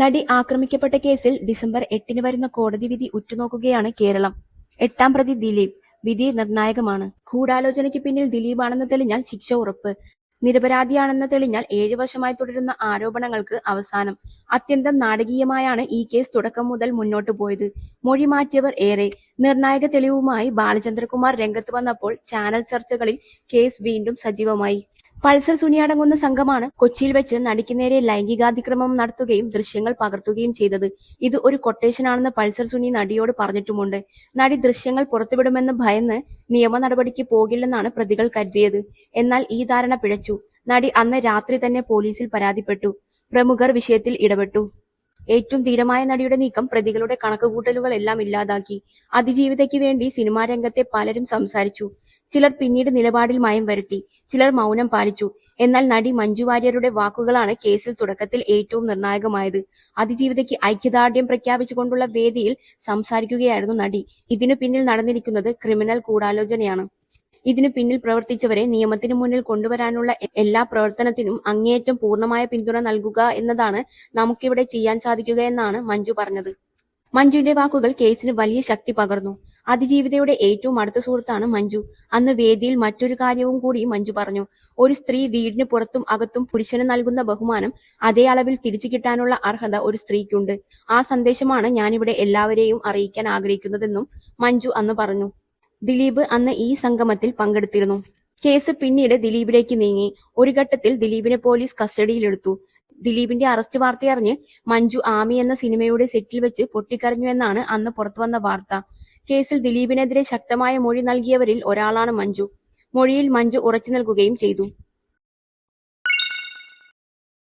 നടി ആക്രമിക്കപ്പെട്ട കേസിൽ ഡിസംബർ എട്ടിന് വരുന്ന കോടതി വിധി ഉറ്റുനോക്കുകയാണ് കേരളം. എട്ടാം പ്രതി ദിലീപ് വിധി നിർണായകമാണ്. ഗൂഢാലോചനയ്ക്ക് പിന്നിൽ ദിലീപാണെന്ന് തെളിഞ്ഞാൽ ശിക്ഷ ഉറപ്പ്. നിരപരാധിയാണെന്ന് തെളിഞ്ഞാൽ ഏഴു വർഷമായി തുടരുന്ന ആരോപണങ്ങൾക്ക് അവസാനം. അത്യന്തം നാടകീയമായാണ് ഈ കേസ് തുടക്കം മുതൽ മുന്നോട്ടു പോയത്. മൊഴി മാറ്റിയവർ ഏറെ. നിർണായക തെളിവുമായി ബാലചന്ദ്രകുമാർ രംഗത്ത് വന്നപ്പോൾ ചാനൽ ചർച്ചകളിൽ കേസ് വീണ്ടും സജീവമായി. പൾസർ സുനിയടങ്ങുന്ന സംഘമാണ് കൊച്ചിയിൽ വെച്ച് നടിക്ക് നേരെ ലൈംഗികാതിക്രമം നടത്തുകയും ദൃശ്യങ്ങൾ പകർത്തുകയും ചെയ്തത്. ഇത് ഒരു കൊട്ടേഷനാണെന്ന് പൾസർ സുനി നടിയോട് പറഞ്ഞിട്ടുമുണ്ട്. നടി ദൃശ്യങ്ങൾ പുറത്തുവിടുമെന്ന് ഭയന്ന് നിയമ നടപടിക്ക് പോകില്ലെന്നാണ് പ്രതികൾ കരുതിയത്. എന്നാൽ ഈ ധാരണ പിഴച്ചു. നടി അന്ന് രാത്രി തന്നെ പോലീസിൽ പരാതിപ്പെട്ടു. പ്രമുഖർ വിഷയത്തിൽ ഇടപെട്ടു. ഏറ്റവും ധീരമായ നടിയുടെ നീക്കം പ്രതികളുടെ കണക്കുകൂട്ടലുകളെല്ലാം ഇല്ലാതാക്കി. അതിജീവിതയ്ക്ക് വേണ്ടി സിനിമാ രംഗത്തെ പലരും സംസാരിച്ചു. ചിലർ പിന്നീട് നിലപാടിൽ മയം വരുത്തി ചിലർ മൗനം പാലിച്ചു. എന്നാൽ നടി മഞ്ജു വാര്യരുടെ വാക്കുകളാണ് കേസിൽ തുടക്കത്തിൽ ഏറ്റവും നിർണായകമായത്. അതിജീവിതയ്ക്ക് ഐക്യദാർഢ്യം പ്രഖ്യാപിച്ചുകൊണ്ടുള്ള വേദിയിൽ സംസാരിക്കുകയായിരുന്നു നടി. ഇതിനു പിന്നിൽ നടന്നിരിക്കുന്നത് ക്രിമിനൽ ഗൂഢാലോചനയാണ്. ഇതിനു പിന്നിൽ പ്രവർത്തിച്ചവരെ നിയമത്തിന് മുന്നിൽ കൊണ്ടുവരാനുള്ള എല്ലാ പ്രവർത്തനത്തിനും അങ്ങേയറ്റം പൂർണമായ പിന്തുണ നൽകുക എന്നതാണ് നമുക്കിവിടെ ചെയ്യാൻ സാധിക്കുക എന്നാണ് മഞ്ജു പറഞ്ഞത്. മഞ്ജുവിന്റെ വാക്കുകൾ കേസിന് വലിയ ശക്തി പകർന്നു. അതിജീവിതയുടെ ഏറ്റവും അടുത്ത സുഹൃത്താണ് മഞ്ജു. അന്ന് വേദിയിൽ മറ്റൊരു കാര്യവും കൂടി മഞ്ജു പറഞ്ഞു. ഒരു സ്ത്രീ വീടിന് പുറത്തും അകത്തും പുരുഷന് നൽകുന്ന ബഹുമാനം അതേ അളവിൽ തിരിച്ചു കിട്ടാനുള്ള അർഹത ഒരു സ്ത്രീക്കുണ്ട്. ആ സന്ദേശമാണ് ഞാനിവിടെ എല്ലാവരെയും അറിയിക്കാൻ ആഗ്രഹിക്കുന്നതെന്നും മഞ്ജു അന്ന് പറഞ്ഞു. ദിലീപ് അന്ന് ഈ സംഗമത്തിൽ പങ്കെടുത്തിരുന്നു. കേസ് പിന്നീട് ദിലീപിലേക്ക് നീങ്ങി. ഒരു ഘട്ടത്തിൽ ദിലീപിനെ പോലീസ് കസ്റ്റഡിയിലെടുത്തു. ദിലീപിന്റെ അറസ്റ്റ് വാർത്തയറിഞ്ഞ് മഞ്ജു ആമി എന്ന സിനിമയുടെ സെറ്റിൽ വെച്ച് പൊട്ടിക്കരഞ്ഞു എന്നാണ് അന്ന് പുറത്തുവന്ന വാർത്ത. കേസിൽ ദിലീപിനെതിരെ ശക്തമായ മൊഴി നൽകിയവരിൽ ഒരാളാണ് മഞ്ജു. മൊഴിയിൽ മഞ്ജു ഉറച്ചു നൽകുകയും ചെയ്തു.